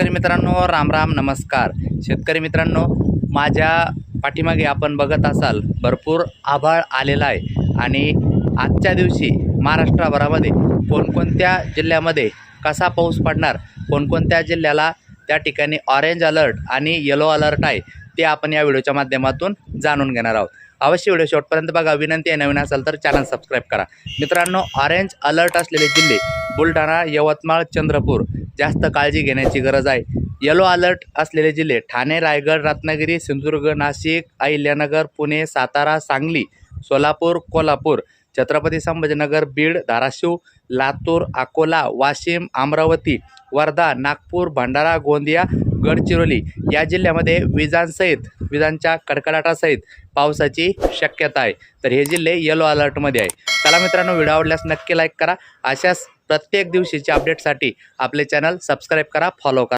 शेतकरी मित्रांनो राम राम नमस्कार. शेतकरी मित्रांनो माझ्या पाठीमागे आपण बघत असाल भरपूर आभाळ आलेला आहे. आणि आजच्या दिवशी महाराष्ट्रभरामध्ये कोणकोणत्या जिल्ह्यामध्ये कसा पाऊस पडणार कोणकोणत्या जिल्ह्याला त्या ठिकाणी ऑरेंज अलर्ट आणि येलो अलर्ट आहे ते आपण या व्हिडिओच्या माध्यमातून जाणून घेणार आहोत. अवश्य व्हिडिओ शेवटपर्यंत बघा. विनंती आहे नवीन असेल तर चॅनल सबस्क्राईब करा. मित्रांनो ऑरेंज अलर्ट असलेले जिल्हे बुलढाणा यवतमाळ चंद्रपूर जास्त काळजी घेण्याची गरज आहे. येलो अलर्ट असलेले जिल्हे ठाणे रायगड रत्नागिरी सिंधुदुर्ग नाशिक अहिल्यानगर पुणे सातारा सांगली सोलापूर कोल्हापूर छत्रपती संभाजीनगर बीड धाराशिव लातूर अकोला वाशिम अमरावती वर्धा नागपूर भंडारा गोंदिया गडचिरोली या जिल्ह्यामध्ये विजांसहित विजांच्या कडकडाटासहित पावसाची शक्यता आहे. तर हे जिल्हे येलो अलर्टमध्ये आहे. चला मित्रांनो व्हिडिओ आवडल्यास नक्की लाईक करा. अशाच प्रत्येक दिवशीच्या अपडेटसाठी आपले चॅनल सबस्क्राईब करा फॉलो करा.